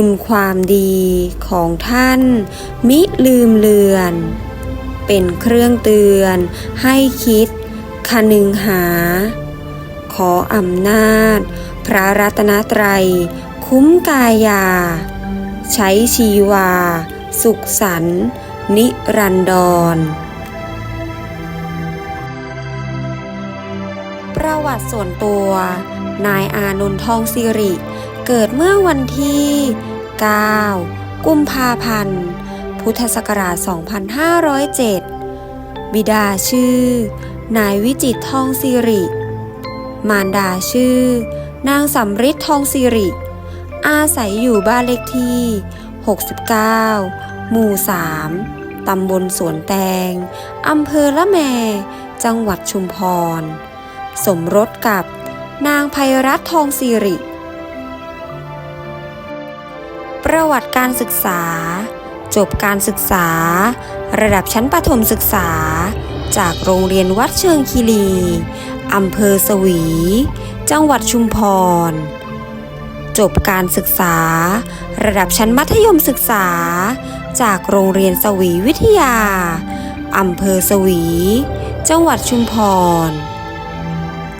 คุณความดีของท่าน มิลืมเลือน เป็นเครื่องเตือนให้คิดคนึงหา ขออำนาจ พระรัตนตรัย คุ้มกายา ใช้ชีวา สุขสันนิรันดร ประวัติส่วนตัว นายอานนท์ทองสิริ เกิดเมื่อวันที่ 9 กุมภาพันธ์ พุทธศักราช 2507 บิดาชื่อ นายวิจิตทองสิริ มารดาชื่อ นางสำริดทองสิริ อาศัยอยู่บ้านเลขที่ 69 หมู่ 3 ตำบลสวนแตง อำเภอละแม จังหวัดชุมพร สมรสกับนางภัยรัตน์ทองสิริ ประวัติการศึกษา จบการศึกษา ระดับชั้นประถมศึกษา จากโรงเรียนวัดเชิงคีรีอำเภอสวี จังหวัดชุมพร จบการศึกษา ระดับชั้นมัธยมศึกษา จากโรงเรียนสวีวิทยาอำเภอสวี จังหวัดชุมพร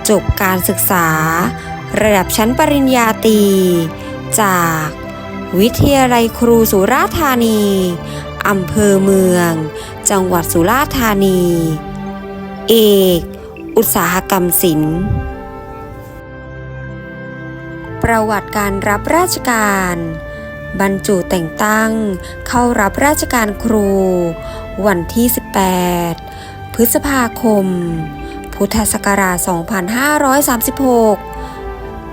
จบการศึกษา ระดับชั้นปริญญาตรีจาก วิทยาลัยครูสุราษฎร์ธานี อำเภอเมือง จังหวัดสุราษฎร์ธานี เอก อุตสาหกรรมศิลป์ ประวัติการรับราชการ บรรจุแต่งตั้ง เข้ารับราชการครู วันที่ 18 พฤษภาคม พุทธศักราช 2536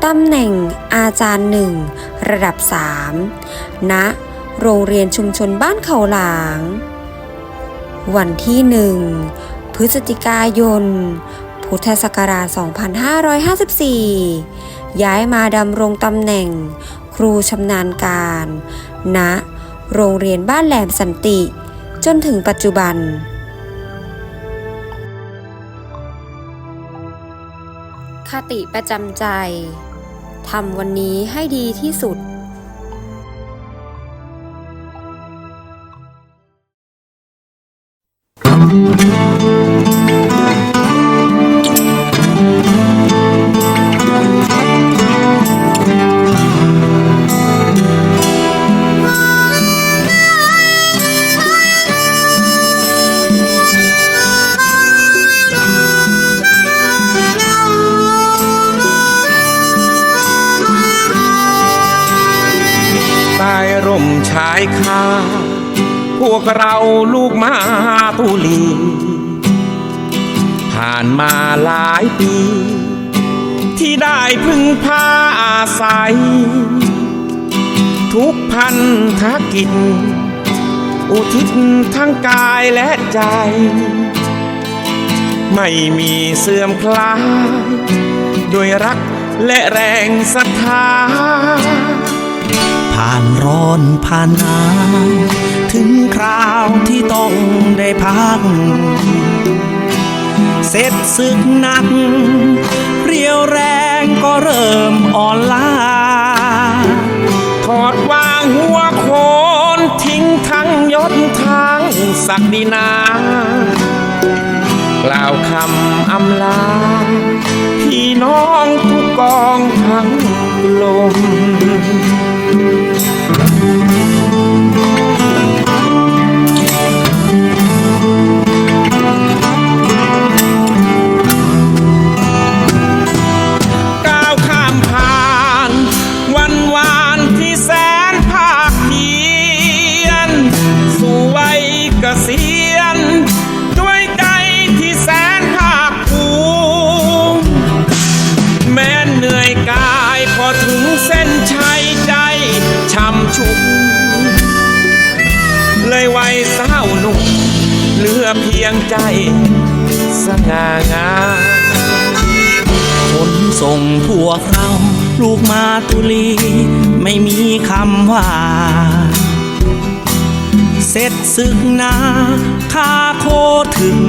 ตำแหน่งอาจารย์หนึ่งระดับ 3 ณ โรงเรียนชุมชนบ้านเขาหลาง วันที่หนึ่งพฤศจิกายน พุทธศักราช 2554 ย้ายมาดำรงตำแหน่งครูชำนาญการ ณ โรงเรียนบ้านแหลมสันติ จนถึงปัจจุบัน คติประจำใจ ทำวันนี้ให้ดีที่สุด ร่มชายคาพวกเราลูกมาตุลี ผ่านมาหลายปี ที่ได้พึ่งพาอาศัย ทุกพันธกิจ อุทิศทั้งกายและใจ ไม่มีเสื่อมคลาย ด้วยรักและแรงศรัทธา ผ่านร้อนผ่านหนาวถึงคราวที่ต้องได้พัก เสร็จศึกหนัก เรียวแรงก็เริ่มอ่อนล้า ถอดวางหัวโคนทิ้งทั้งยศทั้งศักดินากล่าวคำอำลา พี่น้องทุกกองทั้งลม ยงใจสง่างามขนส่งพวกเรา ลูกมาตุลี ไม่มีคำว่า เสร็จศึกนาข้าโคถึง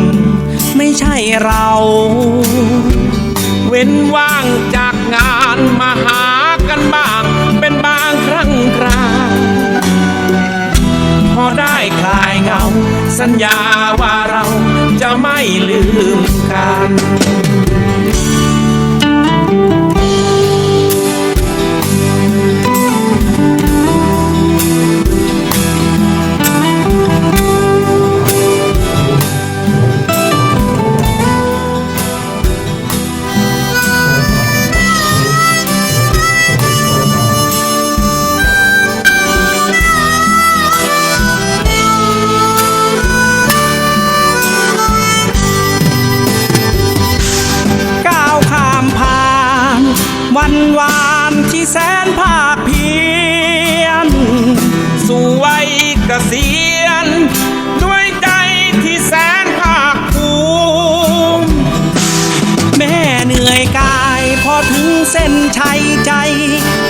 ไม่ใช่เรา เว้นว่างจากงานมาหากันบ้าง เป็นบางครั้งคราวพอได้คลายเงา สัญญาว่า ไม่ลืมกันานที่แสนภาคเพียนสู่วัยเกษียณ ด้วยใจที่แสนภาคภูมิแม่เหนื่อยกายพอถึงเส้นชัยใจ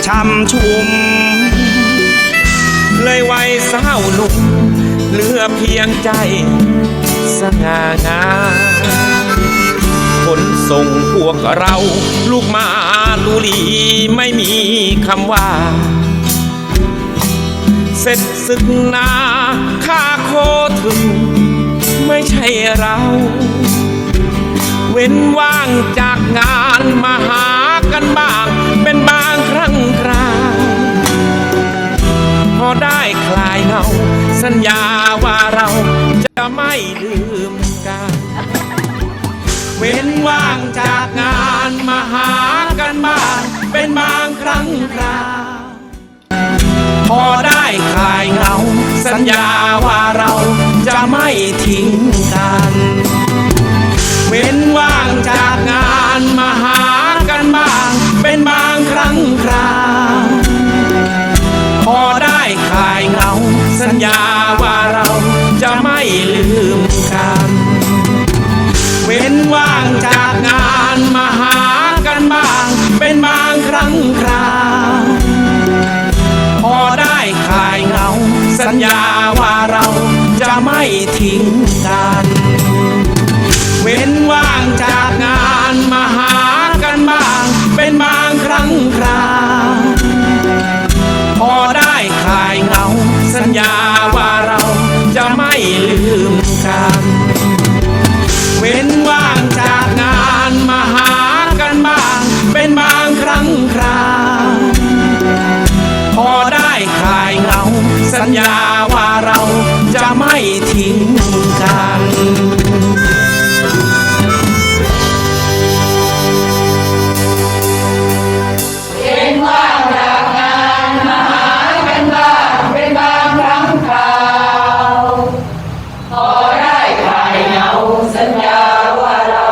ช่ำชุ่ม เลยวัยสาวหนุ่มเหลือเพียงใจสง่างาม ขนส่งพวกเรา ลูกมาลุลีไม่มีคำว่า เสร็จศึกนาข้าโคถึง ไม่ใช่เรา เว้นว่างจากงานมาหากันบ้าง เป็นบางครั้งคราวพอได้คลายเหงาสัญญาว่าเราจะไม่ลืมกัน เว้นว่างจากงานมาหากันบ้างเป็นบางครั้งคราพอได้คลายเหงาสัญญาว่าเราจะไม่ทิ้งกัน เว้นว่างจากงานมาหากันบ้างเป็นบางครั้งครา ญญาว่าเราจะไม่ทิ้งกัน เว้นว่างใจ